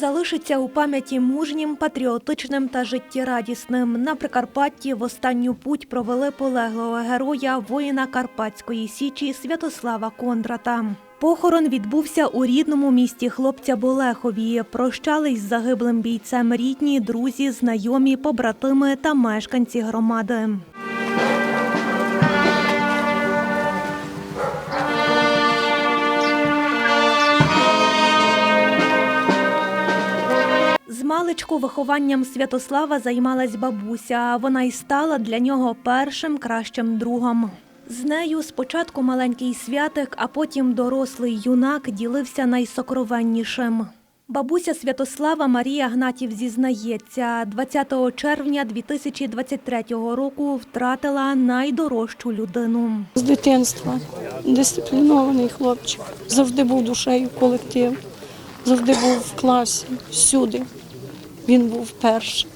Залишиться у пам'яті мужнім, патріотичним та життєрадісним. На Прикарпатті в останню путь провели полеглого героя воїна Карпатської січі Святослава Кондрата. Похорон відбувся у рідному місті хлопця Болехові. Прощались з загиблим бійцем рідні, друзі, знайомі, побратими та мешканці громади. З вихованням Святослава займалась бабуся. Вона й стала для нього першим кращим другом. З нею спочатку маленький святик, а потім дорослий юнак ділився найсокровеннішим. Бабуся Святослава Марія Гнатів зізнається, 20 червня 2023 року втратила найдорожчу людину. З дитинства дисциплінований хлопчик. Завжди був душею колектив, завжди був в класі, всюди. Він був перший.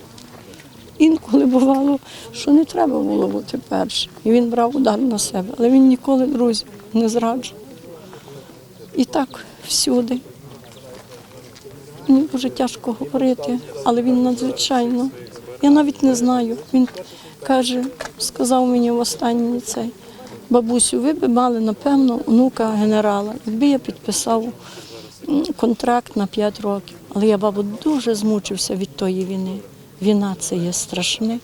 Інколи бувало, що не треба було бути першим. І він брав удар на себе, але він ніколи друзів не зраджував. І так всюди. Мені дуже тяжко говорити, але він надзвичайно. Я навіть не знаю. Він каже, сказав мені в останній цей. Бабусю, ви б мали, напевно, онука генерала, якби я підписав контракт на 5 років. Але я, бабу, дуже змучився від тої війни. Війна це є страшне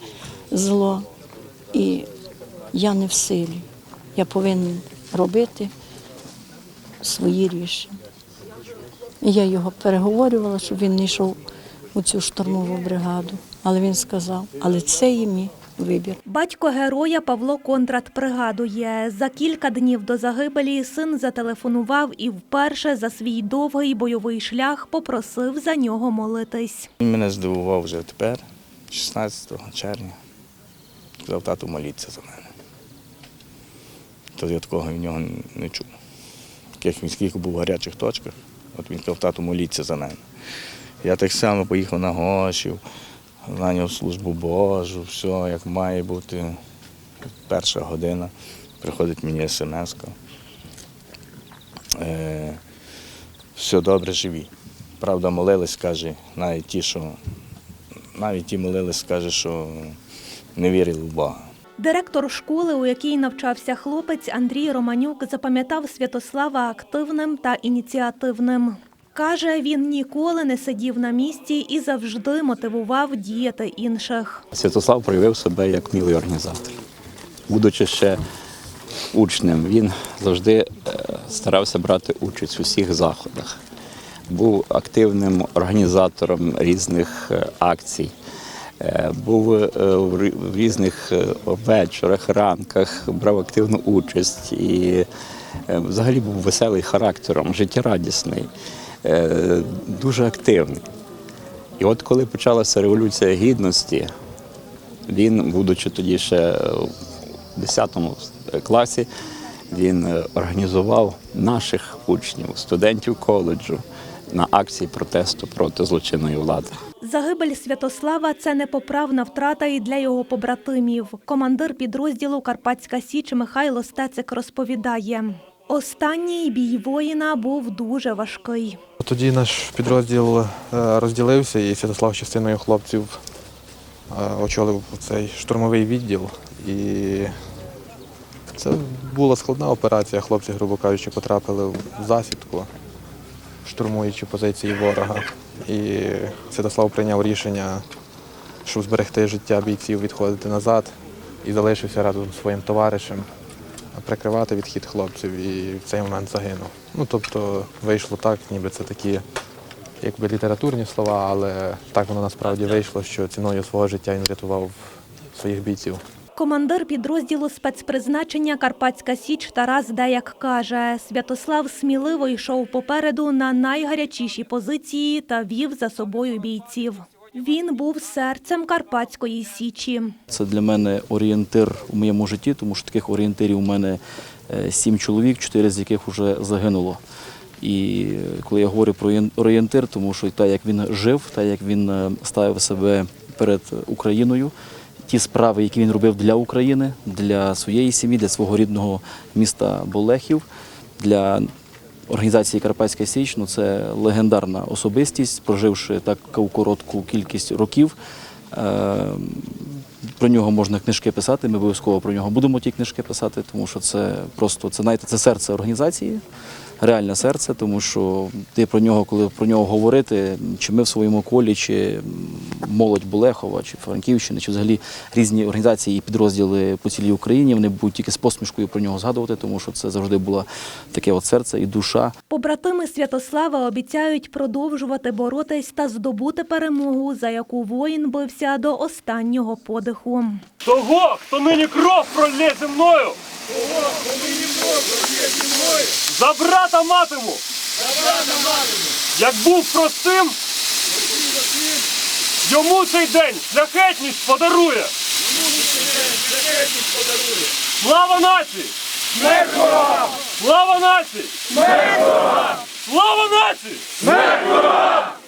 зло. І я не в силі. Я повинен робити свої рішення. І я його переговорювала, щоб він не йшов у цю штурмову бригаду. Але він сказав, але це є мій вибір. Батько героя Павло Кондрат пригадує, за кілька днів до загибелі син зателефонував і вперше за свій довгий бойовий шлях попросив за нього молитись. Він мене здивував вже тепер, 16 червня. Сказав, тату, моліться за мене. То я такого в нього не чув. Таких скільки був в гарячих точках, от він сказав, тату, моліться за мене. Я так само поїхав на Гошів, зайняв службу Божу, все як має бути. Перша година. Приходить мені смс. Е, все добре, живі. Правда, молились, каже, навіть ті, що навіть ті молились, каже, що не вірили в Бога. Директор школи, у якій навчався хлопець Андрій Романюк, запам'ятав Святослава активним та ініціативним. Каже, він ніколи не сидів на місці і завжди мотивував діяти інших. Святослав проявив себе як мілий організатор. Будучи ще учнем, він завжди е, старався брати участь у всіх заходах. Був активним організатором різних е, акцій, Е, був в різних вечорах, ранках, брав активну участь і взагалі був веселий характером, життєрадісний, дуже активний. І от коли почалася революція гідності, він, будучи тоді ще в 10 класі, він е, організував наших учнів, студентів коледжу на акції протесту проти злочинної влади. Загибель Святослава це непоправна втрата і для його побратимів. Командир підрозділу Карпатська Січ Михайло Стецик розповідає. Останній бій воїна був дуже важкий. Тоді наш підрозділ е, розділився і Святослав частиною хлопців е, очолив цей штурмовий відділ. І це була складна операція. Хлопці, грубо кажучи, потрапили в засідку, штурмуючи позиції ворога. І Святослав прийняв рішення, щоб зберегти життя бійців, відходити назад і залишився разом зі своїм товаришем прикривати відхід хлопців і в цей момент загинув. Ну тобто вийшло так, ніби це такі якби літературні слова, але так воно насправді вийшло, що ціною свого життя він врятував своїх бійців. Командир підрозділу спецпризначення Карпатська Січ Тарас Деяк каже, Святослав сміливо йшов попереду на найгарячіші позиції та вів за собою бійців. Він був серцем Карпатської Січі. Це для мене орієнтир у моєму житті, тому що таких орієнтирів у мене е, сім чоловік, чотири з яких вже загинуло. І е, коли я говорю про орієнтир, тому що те, як він жив, те, як він е, ставив себе перед Україною, ті справи, які він робив для України, для своєї сім'ї, для свого рідного міста Болехів, для організації Карпатська Січ. Ну, це легендарна особистість, проживши таку коротку кількість років. Е, Про нього можна книжки писати. Ми обов'язково про нього будемо ті книжки писати, тому що це просто це знаєте, це серце організації, реальне серце, тому що ти про нього, коли про нього говорити, чи ми в своєму колі, чи молодь Болехова, чи Франківщини, чи взагалі різні організації і підрозділи по цілій Україні, вони будуть тільки з посмішкою про нього згадувати, тому що це завжди було таке от серце і душа. Побратими Святослава обіцяють продовжувати боротись та здобути перемогу, за яку воїн бився до останнього подиху. Того, хто нині кров пролє зі мною. За брата матиму. Як був простим, йому цей день шляхетність подарує. Слава нації! Смерть ворогам! Слава нації! Смерть ворогам! Слава нації! Смерть ворогам!